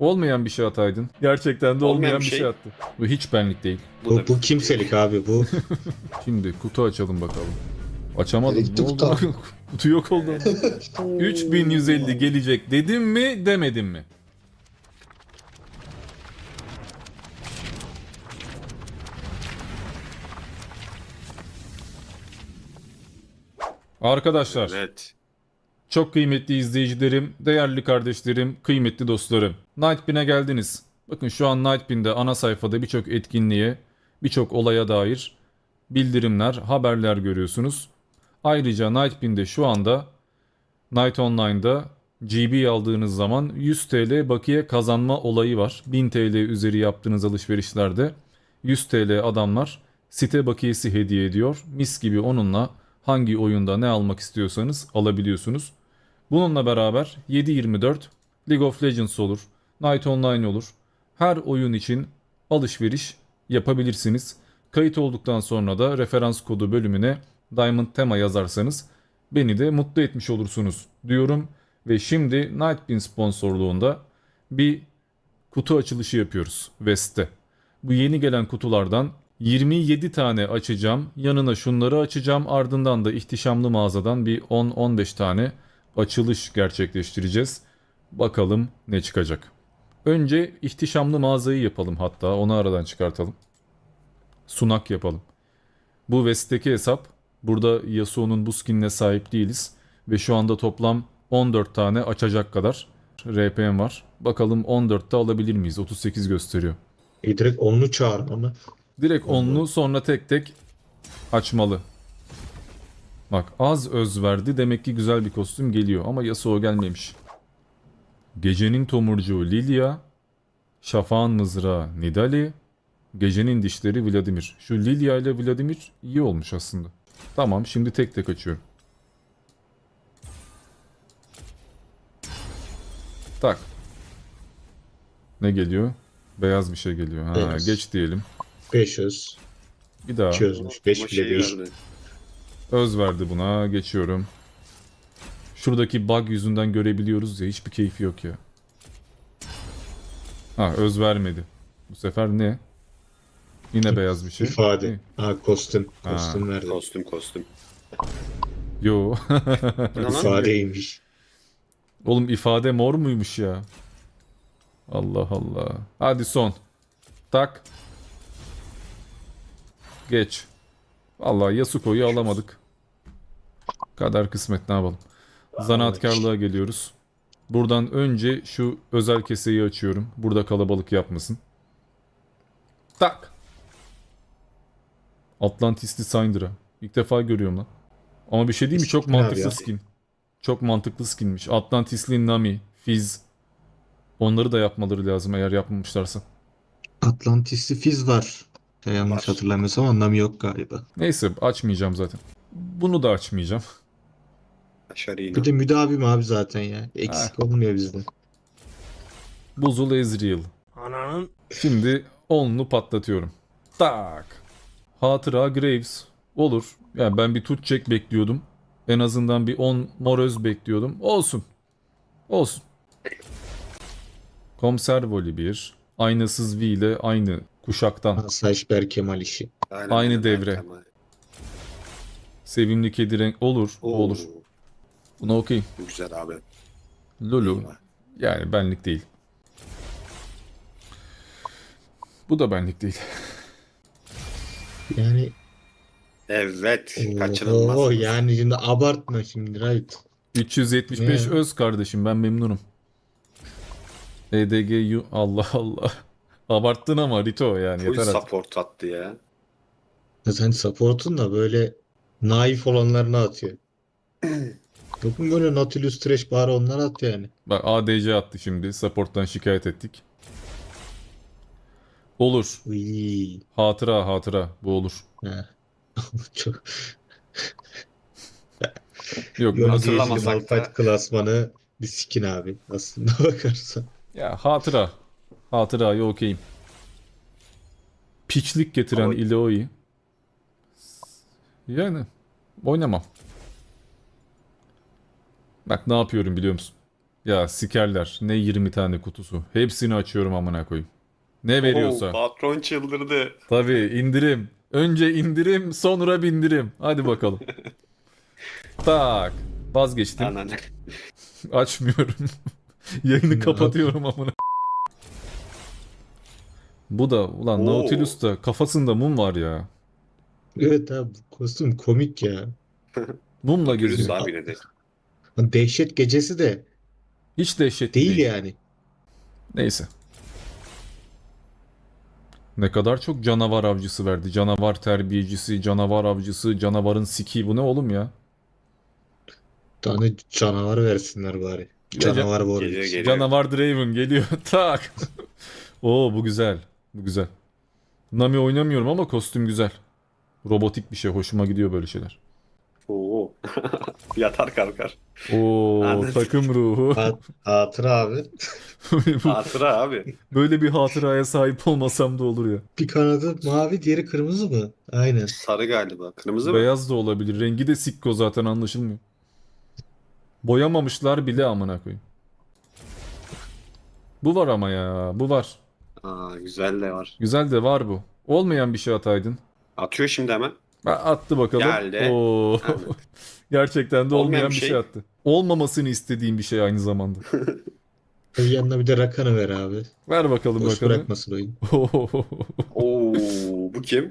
Olmayan bir şey ataydın. Gerçekten de olmayan, Olmayan bir bir şey. şey. attı. Bu hiç benlik değil. Bu, Bu, kimselik abi bu. Şimdi kutu açalım bakalım. Açamadım. Gitti Ne kutu? oldu? kutu yok oldu. 3150 gelecek dedim mi demedim mi? Arkadaşlar Evet. Çok kıymetli izleyicilerim, değerli kardeşlerim, kıymetli dostlarım. Nightbin'e geldiniz. Bakın şu an Nightbin'de ana sayfada birçok etkinliğe, birçok olaya dair bildirimler, haberler görüyorsunuz. Ayrıca Nightbin'de şu anda Night Online'da GB aldığınız zaman 100 TL bakiye kazanma olayı var. 1000 TL üzeri yaptığınız alışverişlerde 100 TL adamlar site bakiyesi hediye ediyor. Mis gibi onunla hangi oyunda ne almak istiyorsanız alabiliyorsunuz. Bununla beraber 7.24 League of Legends olur, Night Online olur. Her oyun için alışveriş yapabilirsiniz. Kayıt olduktan sonra da referans kodu bölümüne Diamond Tema yazarsanız beni de mutlu etmiş olursunuz diyorum. Ve şimdi Nightbin sponsorluğunda bir kutu açılışı yapıyoruz West'te. Bu yeni gelen kutulardan 27 tane açacağım. Yanına şunları açacağım. Ardından da ihtişamlı mağazadan bir 10-15 tane açılış gerçekleştireceğiz. Bakalım ne çıkacak. Önce ihtişamlı mağazayı yapalım hatta onu aradan çıkartalım. Sunak yapalım. Bu West'teki hesap. Burada Yasuo'nun bu skinine sahip değiliz. Ve şu anda toplam 14 tane açacak kadar RPM var. Bakalım 14'te alabilir miyiz? 38 gösteriyor. E, direkt onlu çağır ama. Direkt onlu sonra tek tek açmalı. Bak az öz verdi demek ki güzel bir kostüm geliyor ama Yasuo gelmemiş. Gecenin tomurcuğu Lilia, Şafağın mızrağı Nidali, Gecenin dişleri Vladimir. Şu Lilia ile Vladimir iyi olmuş aslında. Tamam şimdi tek tek açıyorum. Tak. Ne geliyor? Beyaz bir şey geliyor. Ha, Beyaz. geç diyelim. 500. Bir daha. 200'müş. 5 Ama bile şey değil. Verdi. Öz verdi buna. Geçiyorum. Şuradaki bug yüzünden görebiliyoruz ya. Hiçbir keyfi yok ya. Ha öz vermedi. Bu sefer ne? Yine beyaz bir şey. İfade. Ne? Ha kostüm. Ha. Kostüm nerede? Kostüm kostüm. Yo. İfadeymiş. Oğlum ifade mor muymuş ya? Allah Allah. Hadi son. Tak. Geç. Vallahi Yasuko'yu alamadık. Kader kısmet ne yapalım. Zanaatkarlığa geliyoruz. Buradan önce şu özel keseyi açıyorum. Burada kalabalık yapmasın. Tak. Atlantisli Syndra. İlk defa görüyorum lan. Ama bir şey değil mi? Çok mantıklı skin. Çok mantıklı skinmiş. Atlantisli Nami, Fizz. Onları da yapmaları lazım eğer yapmamışlarsa. Atlantisli Fiz var. Ya yanlış Var. hatırlamıyorsam anlamı yok galiba. Neyse açmayacağım zaten. Bunu da açmayacağım. Aşağı yine. Bir de müdavim abi zaten ya. Eksik olmuyor bizde. Buzul Ezreal. Ananın Şimdi onlu patlatıyorum. Tak. Hatıra Graves. Olur. Yani ben bir tut çek bekliyordum. En azından bir 10 moröz bekliyordum. Olsun. Olsun. Komiser Voli 1. Aynasız V ile aynı kuşaktan. Asayiş Berkemal işi. Aynen, aynı devre. Sevimli kedi renk olur. Oo, olur. Buna okey. Güzel abi. Lulu. Yani benlik değil. Bu da benlik değil. Yani Evet. Kaçınılmaz. oho, yani şimdi abartma şimdi right. 375 Ne? öz kardeşim ben memnunum. EDGU Allah Allah. Abarttın ama Rito yani Full yeter artık. support attı ya. Sen support'un da böyle naif olanlarını atıyor. Yok mu böyle Nautilus Trash bari onları at yani. Bak ADC attı şimdi. Support'tan şikayet ettik. Olur. Uy. Hatıra hatıra. Bu olur. Ha. Çok Yok bu- Hatırlamasak değişti da- Malphite klasmanı bir skin abi. Aslında bakarsan. ya hatıra. Hatırayı okeyim. Piçlik getiren Ama- Ileo'yu. Yani oynamam. Bak ne yapıyorum biliyor musun? Ya sikerler. Ne 20 tane kutusu. Hepsini açıyorum amına koyayım. Ne veriyorsa. Oo, patron çıldırdı. Tabii indirim. Önce indirim sonra bindirim. Hadi bakalım. tak. Vazgeçtim. Açmıyorum. Yayını kapatıyorum amına. Bu da ulan Oo. Nautilus'ta kafasında mum var ya. Evet abi bu kostüm komik ya. Mumla Gürüz geziyor. abi ne de. Dehşet gecesi de Hiç dehşet değil değil. yani. Neyse. Ne kadar çok canavar avcısı verdi. Canavar terbiyecisi, canavar avcısı, canavarın siki. Bu ne oğlum ya? Tane canavar versinler bari. Gece- Canavar Geliyor, Warwick. geliyor. Canavar Draven geliyor. tak. Oo bu güzel. Bu güzel. Nami oynamıyorum ama kostüm güzel. Robotik bir şey. Hoşuma gidiyor böyle şeyler. Oo. Yatar kalkar. Oo Anladım. takım ruhu. Ha- Hatıra abi. Bu- Hatıra abi. böyle bir hatıraya sahip olmasam da olur ya. Bir kanadı mavi, diğeri kırmızı mı? Aynen. Sarı galiba. Kırmızı mı? Beyaz da olabilir. Rengi de sikko zaten anlaşılmıyor. Boyamamışlar bile amına koyayım. Bu var ama ya. Bu var. Aa, güzel de var. Güzel de var bu. Olmayan bir şey ataydın. Atıyor şimdi hemen. Ha, Attı bakalım. Geldi. Oo. Evet. Gerçekten de olmayan, Olmayan bir şey. şey. attı. Olmamasını istediğim bir şey aynı zamanda. Yanına bir de Rakan'ı ver abi. Ver bakalım Boş bakalım. bırakmasın oyun. Oo, bu kim?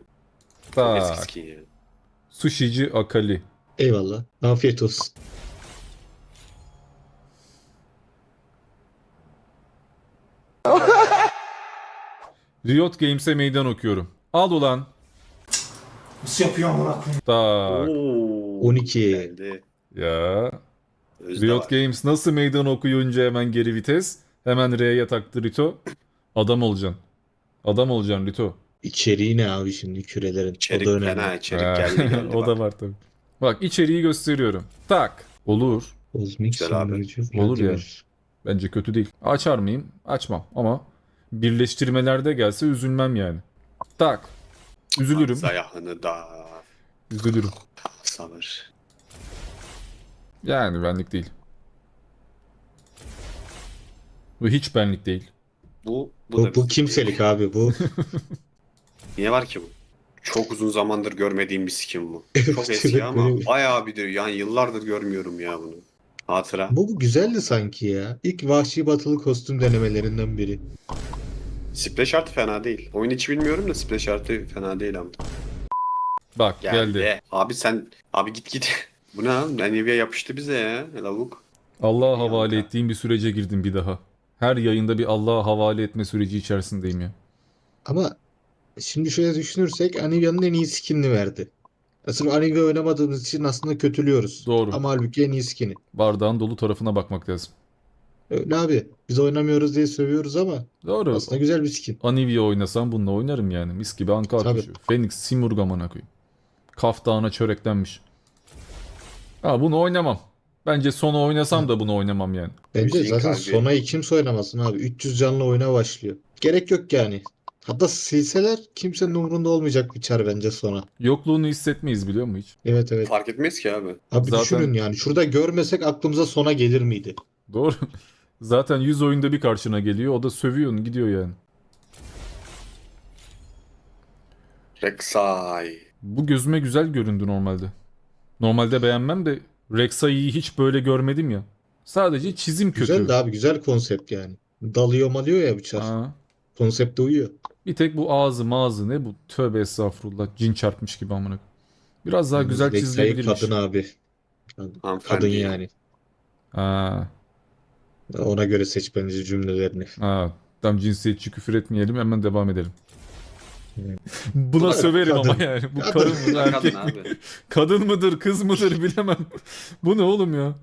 Eski tak. skin ya. Sushici Akali. Eyvallah. Afiyet olsun. Riot Games'e meydan okuyorum. Al ulan. Nasıl yapıyor amına koyayım? Tak. Oo, 12. Geldi. Ya. Özde Riot var. Games nasıl meydan okuyunca hemen geri vites. Hemen R'ye taktı Rito. Adam olacaksın. Adam olacaksın Rito. İçeriği ne abi şimdi kürelerin? O İçerik da önemli. fena içerik Ha, geldi geldi o da bak. var tabii. Bak içeriği gösteriyorum. Tak. Olur. Kozmik Güzel abi. sömürücü Olur ya. Vladimir. Bence kötü değil. Açar mıyım? Açmam. Ama birleştirmelerde gelse üzülmem yani. Tak. Üzülürüm. Zayahını da Üzülürüm. sabır. Yani benlik değil. Bu hiç benlik değil. Bu, bu, Bu, da bu bizim kimselik abi bu. Niye var ki bu? Çok uzun zamandır görmediğim bir skin bu. Çok eski ama bayağı bir diyor. Yani yıllardır görmüyorum ya bunu. Hatıra. Bu, bu güzeldi sanki ya. İlk vahşi batılı kostüm denemelerinden biri. Splash artı fena değil. Oyun içi bilmiyorum da splash artı fena değil ama. Bak Geldi. geldi. Abi sen abi git git. Bu ne abi? Nvidia yapıştı bize ya. Lavuk. Allah'a havale kanka. ettiğim bir sürece girdim bir daha. Her yayında bir Allah'a havale etme süreci içerisindeyim ya. Ama şimdi şöyle düşünürsek Anivia'nın en iyi skinini verdi. Aslında Anivia oynamadığımız için aslında kötülüyoruz. Doğru. Ama halbuki en iyi skini. Bardağın dolu tarafına bakmak lazım. Öyle abi. Biz oynamıyoruz diye sövüyoruz ama Doğru. aslında güzel bir skin. Anivia oynasam bununla oynarım yani. Mis gibi anka Tabii. atışıyor. Phoenix Simurg amına koyayım. Kaf Dağı'na çöreklenmiş. Ha bunu oynamam. Bence sonu oynasam da bunu oynamam yani. Bence zaten. Sona'yı kimse oynamasın abi. 300 canlı oyuna başlıyor. Gerek yok yani. Hatta silseler kimsenin umurunda olmayacak bir çar bence Sona. Yokluğunu hissetmeyiz biliyor musun hiç? Evet evet. Fark etmez ki abi. Abi Zaten- düşünün yani. Şurada görmesek aklımıza Sona gelir miydi? Doğru. Zaten 100 oyunda bir karşına geliyor. O da sövüyorsun gidiyor yani. Rek'Sai. Bu gözüme güzel göründü normalde. Normalde beğenmem de Rek'Sai'yi hiç böyle görmedim ya. Sadece çizim kötü. Güzel de abi güzel konsept yani. Dalıyor malıyor ya bu çar. Konsepte uyuyor. Bir tek bu ağzı mağazı ne bu? Tövbe estağfurullah. Cin çarpmış gibi amına. koyayım. Biraz daha güzel Rek'Sai çizilebilirmiş. kadın abi. Hanımefendi. Kadın yani. Ha, Ona göre seç bence cümlelerini. ha. Tam cinsiyetçi küfür etmeyelim hemen devam edelim. Buna Bu da söverim kadın. ama yani. Bu Kadın. karın mı erkek Kadın mi? abi. Kadın mıdır kız mıdır bilemem. Bu ne oğlum ya?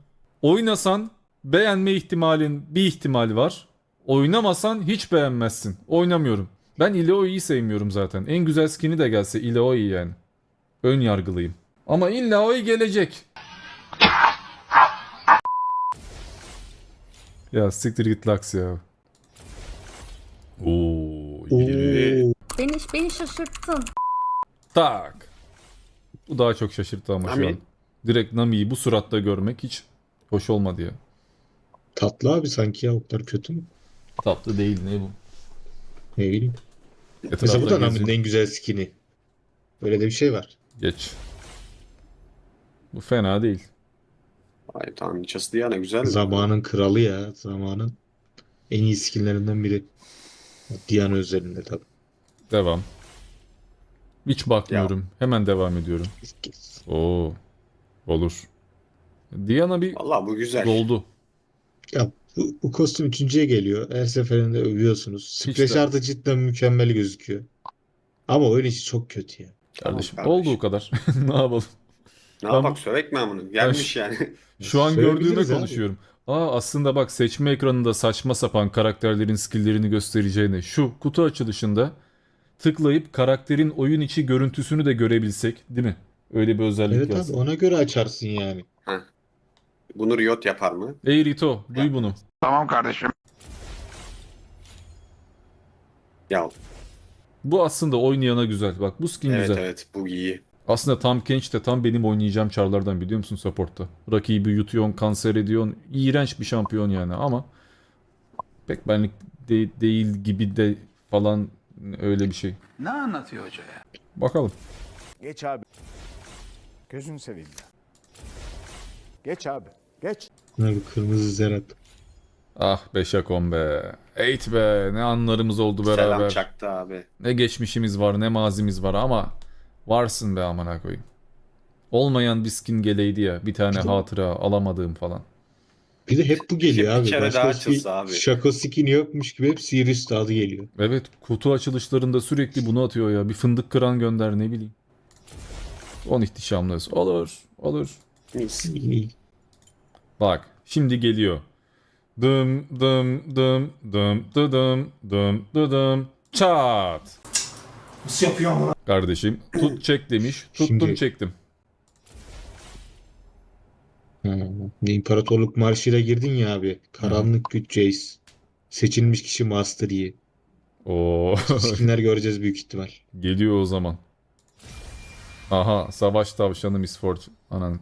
Oynasan beğenme ihtimalin bir ihtimal var. Oynamasan hiç beğenmezsin. Oynamıyorum. Ben Ileo'yu sevmiyorum zaten. En güzel skin'i de gelse Ileo iyi yani. Ön yargılıyım. Ama illa o gelecek. Ya siktir git Lux ya. Oo. Beni, beni şaşırttın. Tak. Bu daha çok şaşırttı ama şu Nami. an. Direkt Nami'yi bu suratta görmek hiç hoş olmadı ya. Tatlı abi sanki ya o kadar kötü mü? Tatlı değil ne bu? Ne bileyim. Mesela bu da. Nami'nin en güzel skin'i. Böyle de bir şey var. Geç. Bu fena değil. Ay tanrıçası Diana güzel mi? Zamanın kralı ya. Zamanın en iyi skinlerinden biri. Diana özelinde tabii. Devam. Hiç bakmıyorum. Hemen devam ediyorum. Oo. Olur. Diana bir Valla bu güzel. doldu. Ya bu, bu kostüm üçüncüye geliyor. Her seferinde övüyorsunuz. Splash artı cidden mükemmel gözüküyor. Ama oyun içi çok kötü ya. Kardeşim Tamam oldu o kadar. ne yapalım? Ne Ben- yapak sövek mi amına? Gelmiş yani. Şu an gördüğüme abi. konuşuyorum. Aa aslında bak seçme ekranında saçma sapan karakterlerin skill'lerini göstereceğini şu kutu açılışında tıklayıp karakterin oyun içi görüntüsünü de görebilsek değil mi? Öyle bir özellik Evet yaz. abi ona göre açarsın yani. Bunu Riot yapar mı? Ey Rito duy bunu. Tamam kardeşim. Ya Bu aslında oynayana güzel. Bak bu skin evet güzel. evet bu iyi. Aslında tam Kench de tam benim oynayacağım çarlardan biliyor musun support'ta? Rakibi yutuyorsun, kanser ediyorsun. İğrenç bir şampiyon yani ama pek benlik de- değil gibi de falan öyle bir şey. Ne anlatıyor hoca ya? Bakalım. Geç abi. Gözünü seveyim ya. Geç abi. Geç. Bir kırmızı zerat. Ah be Şakon be. Eight be. Ne anlarımız oldu Selam beraber. çaktı abi. Ne geçmişimiz var ne mazimiz var ama varsın be amına koyayım. Olmayan bir skin geleydi ya. Bir tane hatıra alamadığım falan. Bir de hep bu geliyor Bir abi. kere Başka daha açılsa abi. Şako skin yokmuş gibi hep Sirius adı geliyor. Evet kutu açılışlarında sürekli bunu atıyor ya. Bir fındık kıran gönder ne bileyim. 10 ihtişamlıyız. Olur. Olur. Bak şimdi geliyor. Dım dım dım dım dı dım dım dı dım çat. Nasıl yapıyor amına? Kardeşim tut çek demiş. Tuttum Şimdi- çektim. Ha, İmparatorluk Marşı'yla girdin ya abi. Karanlık güç Jace. Seçilmiş kişi Master Yi. Oo Skinler göreceğiz büyük ihtimal. geliyor o zaman. Aha savaş tavşanı Miss Fortune. Anan.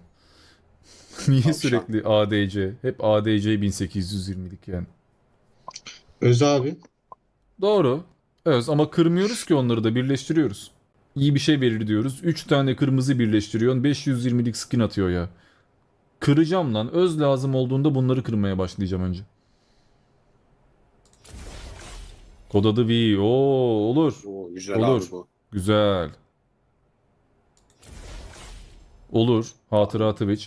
Niye Tavşan. sürekli ADC? Hep ADC 1820'lik yani. Öz abi. Doğru. Evet ama kırmıyoruz ki onları da birleştiriyoruz. İyi bir şey verir diyoruz. 3 tane kırmızı birleştiriyorsun. 520'lik skin atıyor ya. Kıracağım lan. Öz lazım olduğunda bunları kırmaya başlayacağım önce. Kod adı V. Oo olur. Oo, güzel Olur. abi bu. Güzel. Olur. Hatıra Twitch.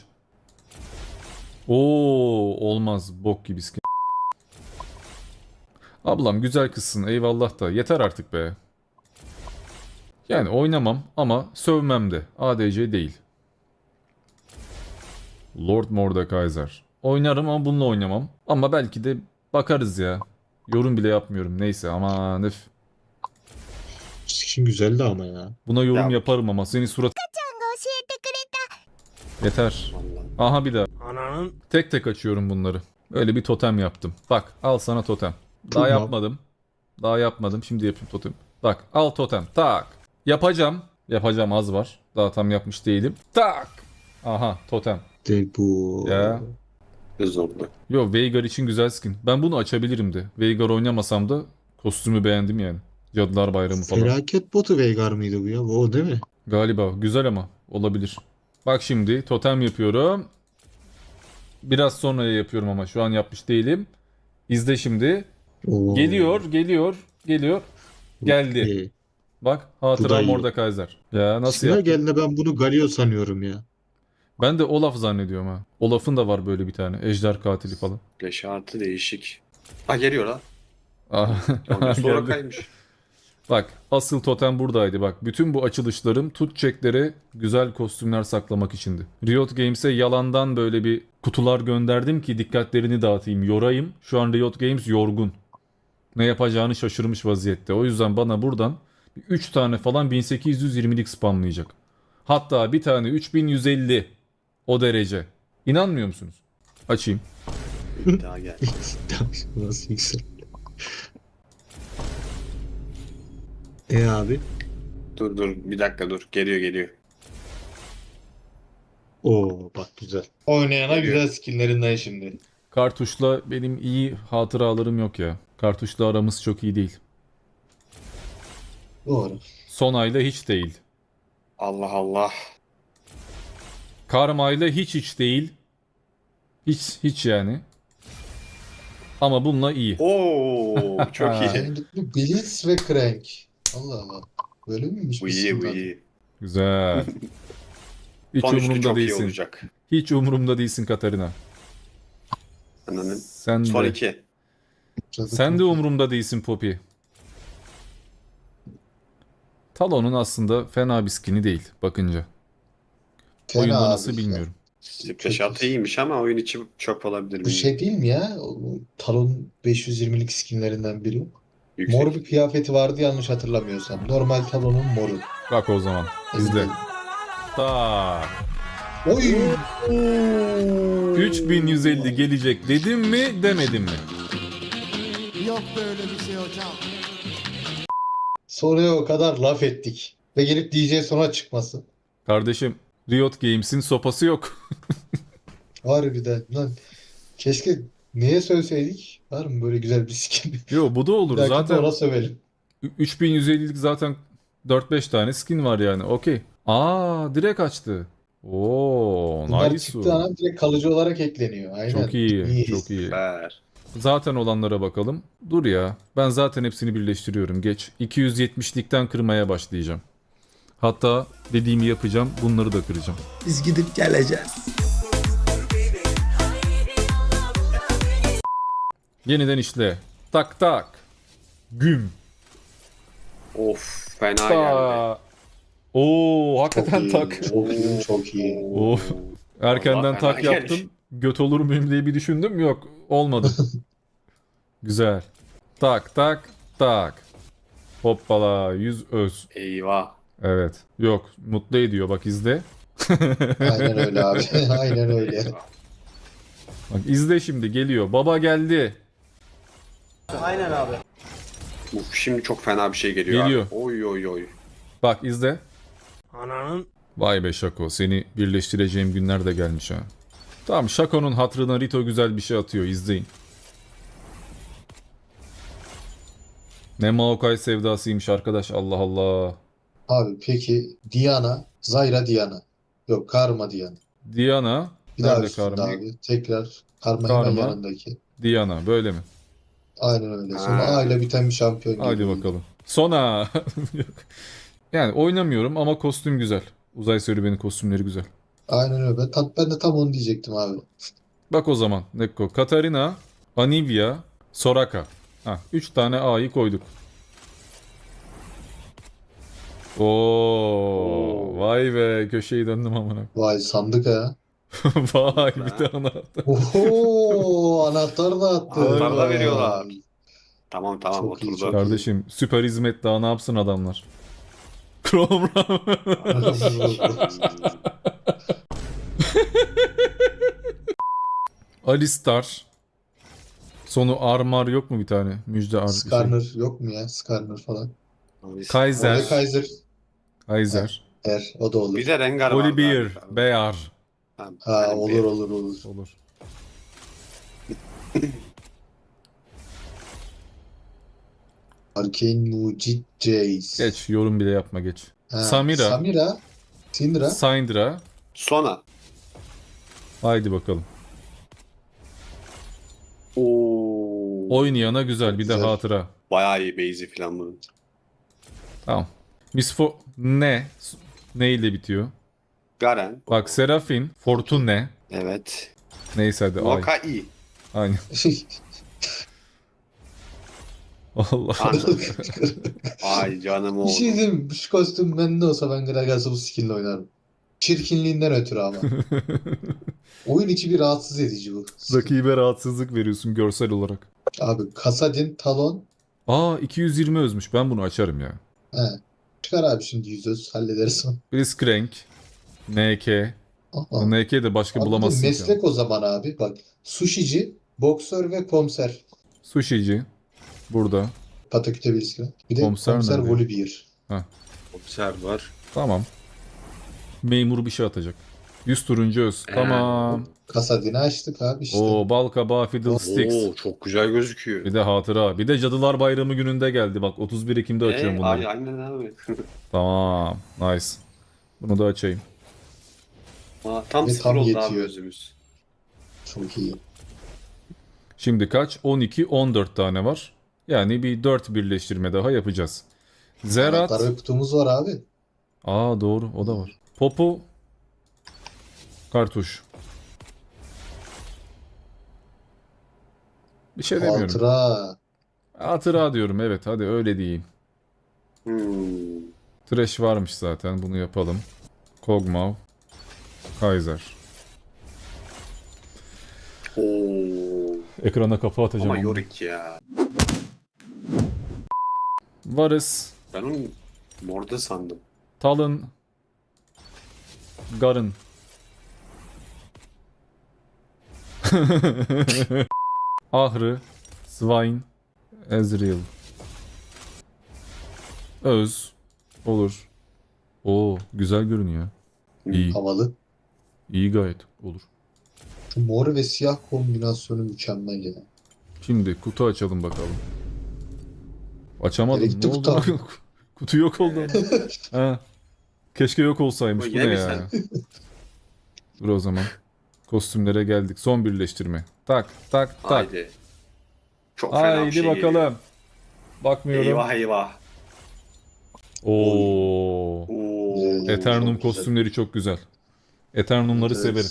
Oo olmaz. Bok gibi skin. Ablam güzel kızsın. Eyvallah da. Yeter artık be. Yani oynamam ama sövmem de. ADC değil. Lord Mordekaiser. Oynarım ama bununla oynamam. Ama belki de bakarız ya. Yorum bile yapmıyorum. Neyse aman öf. Skin güzeldi ama ya. Buna yorum Ya- yaparım ama senin surat... Yeter. Aha bir daha. Ananın. Tek tek açıyorum bunları. Böyle bir totem yaptım. Bak al sana totem. Daha Tamam. yapmadım. Daha yapmadım. Şimdi yapayım totem. Bak al totem. Tak. Yapacağım. Yapacağım az var. Daha tam yapmış değilim. Tak. Aha totem. De bu. Ya. Oldu. Yo Veigar için güzel skin. Ben bunu açabilirim de. Veigar oynamasam da kostümü beğendim yani. Cadılar Bayramı falan. Felaket botu Veigar mıydı bu ya? Bu o değil mi? Galiba. Güzel ama. Olabilir. Bak şimdi totem yapıyorum. Biraz sonra yapıyorum ama şu an yapmış değilim. İzle şimdi. Oo. Geliyor, geliyor, geliyor. Geldi. Ee, Bak Bu da hatıra iyi. Mordekaiser. Ya nasıl yaptın? geldiğinde ben bunu Galio sanıyorum ya. Ben de Olaf zannediyorum ha. Olaf'ın da var böyle bir tane. Ejder katili falan. Artı değişik. Ha geliyor lan. Aha, Ondan sonra kaymış. Bak asıl totem buradaydı bak. Bütün bu açılışlarım tut çeklere güzel kostümler saklamak içindi. Riot Games'e yalandan böyle bir kutular gönderdim ki dikkatlerini dağıtayım, yorayım. Şu an Riot Games yorgun. Ne yapacağını şaşırmış vaziyette. O yüzden bana buradan 3 tane falan 1820'lik spamlayacak. Hatta bir tane 3150 o derece. İnanmıyor musunuz? Açayım. İddia geldi. Nasıl yüksel? E abi. Dur dur bir dakika dur. Geliyor geliyor. Oo bak güzel. Oynayana Geliyor. güzel skinlerinden şimdi. Kartuşla benim iyi hatıralarım yok ya. Kartuşla aramız çok iyi değil. Doğru. Sonayla hiç değil. Allah Allah. Karmayla hiç hiç değil. Hiç hiç yani. Ama bununla iyi. Oo çok iyi. Blitz ve Crank. Allah Allah. Böyle miymiş? Bu iyi bu iyi. Güzel. Hiç Son üçlü umurumda çok iyi değilsin. olacak. Hiç umurumda değilsin Katarina. Ananın. Sen Son de, iki. sen de umurumda değilsin Poppy. Talon'un aslında fena bir skin'i değil bakınca. Fena Oyunda abi nasıl bilmiyorum. Altı iyiymiş ama oyun içi çöp olabilir. Bu bilmiyorum. şey değil mi ya? O Talon 520'lik skinlerinden biri. Yüksek. Mor bir kıyafeti vardı yanlış hatırlamıyorsam. Normal Talon'un moru. Bak o zaman. İzle. Tak. Oy! 3150 gelecek dedim mi demedim mi? Soruya o kadar laf ettik. Ve gelip DJ sona çıkması. Kardeşim Riot Games'in sopası yok. Harbiden. Lan keşke neye sövseydik? Var mı böyle güzel bir skin? Yo bu da olur. Belki Zaten ona sövelim. 3150'lik zaten 4-5 tane skin var yani. Okey. Aa direkt açtı. Oo Bunlar nice. çıktığı an direkt kalıcı olarak ekleniyor. Aynen. Çok iyi. İyi. Çok iyi. Süper. Zaten olanlara bakalım. Dur ya. Ben zaten hepsini birleştiriyorum. Geç. 270'likten kırmaya başlayacağım. Hatta dediğimi yapacağım. Bunları da kıracağım. Biz gidip geleceğiz. Yeniden işle. Tak tak. Güm. Of fena geldi. Ta. Oo Çok hakikaten iyi. tak. Çok iyi. Çok iyi. Oo. Erkenden Vallahi tak fena yaptım. Göt olur muyum diye bir düşündüm. Yok. Olmadı. Güzel. Tak tak tak. Hoppala. Yüz öz. Eyvah. Evet. Yok. Mutlu ediyor. Bak izle. Aynen öyle abi. Aynen öyle. Bak izle şimdi. Geliyor. Baba geldi. Uf, şimdi çok fena bir şey geliyor. Geliyor. Abi. Oy oy oy. Bak izle. Vay be Şako. Seni birleştireceğim günler de gelmiş ha. Tamam Şako'nun hatırına Rito güzel bir şey atıyor. izleyin. Ne Maokai sevdasıymış arkadaş. Allah Allah. Abi peki Diana, Zyra Diana. Yok Karma Diana. Diana. Bir daha Nerede üstünde Karma? abi. Tekrar Karma Karma. yanındaki. Diana. Böyle mi? Aynen öyle. Sonra Ha. A ile biten bir şampiyon Haydi geliyor. bakalım. Sona. Yok. Yani oynamıyorum ama kostüm güzel. Uzay serüveni kostümleri güzel. Aynen öyle. Ben, ben de tam onu diyecektim abi. Bak o zaman Nekko. Katarina, Anivia, Soraka. Ha, 3 tane A'yı koyduk. Oo, vay be köşeyi döndüm amına. Vay sandık ha. vay bir tane attı. Oho anahtar da attı. Anahtar da veriyorlar. Tamam tamam Çok iyi, oturdu. Kardeşim süper hizmet daha ne yapsın adamlar. Chrome Ram. Alistar. Sonu Armar yok mu bir tane? Müjde Ar. şey. Skarner yok mu ya? Skarner falan. Kaiser. Orada Kaiser. Kaiser. Er, o da olur. Bir de Rengar vardı Olivier. abi. Bear. Ha, olur olur olur. Olur. Arcane Mucit Jace. Geç yorum bile yapma geç. Ha, Samira. Samira. Syndra. Syndra. Sona. Haydi bakalım. Oo. Oynayana güzel bir de Güzel. hatıra. Bayağı iyi base'i falan bunun. Tamam. Miss Fo... Ne? Ne ile bitiyor? Garen. Bak Serafin. Fortune. Evet. Neyse hadi ay. Wakai. Aynen. Allah. Anladım. Ay canım Bir oğlum. şey diyeyim mi? Şu kostüm bende olsa ben Gragas'ı bu skinle oynarım. Çirkinliğinden ötürü ama. Oyun içi bir rahatsız edici bu. Rakibe rahatsızlık veriyorsun görsel olarak. Abi Kasadin, Talon. Aa 220 özmüş. Ben bunu açarım ya. He. Çıkar abi şimdi yüzöz hallederiz onu. Blitzcrank. NK. Aha. NK de başka Abi bulamazsın ki. meslek o zaman abi. Bak sushici, boksör ve komiser. Sushici. Burada. Pataküte birisi. Bir de Komiser komiser, nerede? Volibear. Var. Tamam. Memur bir şey atacak. 100 turuncu öz. Tamam. Kasadini açtık abi işte. Oo bal kabağı Fiddlesticks. Oo çok güzel gözüküyor. Bir de hatıra. Bir de Cadılar Bayramı gününde geldi. Bak 31 Ekim'de açıyorum Ee, bunları. ay- aynen abi. Tamam. Nice. Bunu da açayım. Aa, tam Ve sıfır tam oldu yetiyor. abi özümüz. Çok iyi. Şimdi kaç? 12, 14 tane var. Yani bir 4 birleştirme daha yapacağız. Zerat. Anahtar ve kutumuz var abi. Aa doğru o da var. Popo. Kartuş. Bir şey demiyorum. Hatıra. Hatıra diyorum evet hadi öyle diyeyim. Hmm. Trash varmış zaten bunu yapalım. Kog'Maw. Kaiser. Oo. Ekrana kafa atacağım. Ama. Yorick ya. Varys. Ben onu morda sandım. Talon. Garen. Ahri. Swain. Ezreal. Öz. Olur. Oo güzel görünüyor. İyi. Havalı. İyi gayet. Olur. Şu mor ve siyah kombinasyonu mükemmel ya. Şimdi kutu açalım bakalım. Açamadım. Gerekti ne kutu oldu? kutu yok oldu. ha. Keşke yok olsaymış. Bu ne ya? Dur o zaman. Kostümlere geldik. Son birleştirme. Tak tak tak. Haydi. Çok fena bir Haydi şey bakalım. geliyor. Bakmıyorum. Eyvah eyvah. Oo. Oo. Eternum kostümleri çok güzel. Eternumları Evet. severim.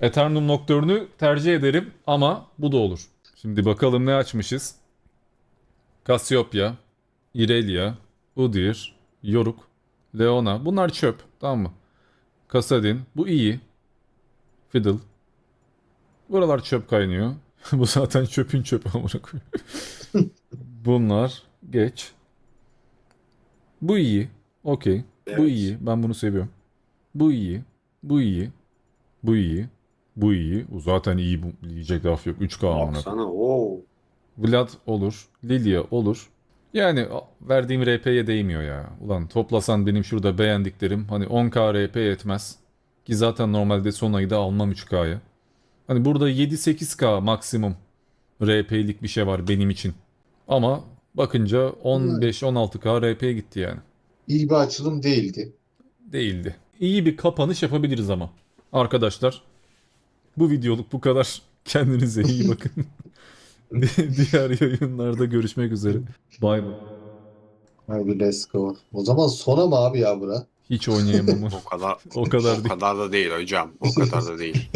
Eternum Nocturne'ü tercih ederim ama bu da olur. Şimdi bakalım ne açmışız. Cassiopeia, Irelia, Udyr, Yoruk, Leona. Bunlar çöp. Tamam mı? Kassadin. Bu iyi. Fiddle. Buralar çöp kaynıyor. bu zaten çöpün çöpü amına koyayım. Bunlar geç. Bu iyi. Okey. Bu Evet. iyi. Ben bunu seviyorum. Bu iyi. Bu iyi. Bu iyi. Bu iyi. Bu zaten iyi bu diyecek laf yok. 3K amına. Baksana. Oo. Vlad olur. Lilia olur. Yani verdiğim RP'ye değmiyor ya. Ulan toplasan benim şurada beğendiklerim hani 10k RP yetmez. Ki zaten normalde son ayda almam 3k'ya. Hani burada 7-8k maksimum RP'lik bir şey var benim için. Ama bakınca 15-16k RP gitti yani. İyi bir açılım değildi. Değildi. İyi bir kapanış yapabiliriz ama. Arkadaşlar bu videoluk bu kadar. Kendinize iyi bakın. Diğer yayınlarda görüşmek üzere. Bay bay. Hadi let's go. O zaman sona mı abi ya bura? Hiç oynayamam. O kadar O kadar o değil. kadar da değil hocam. O kadar da değil.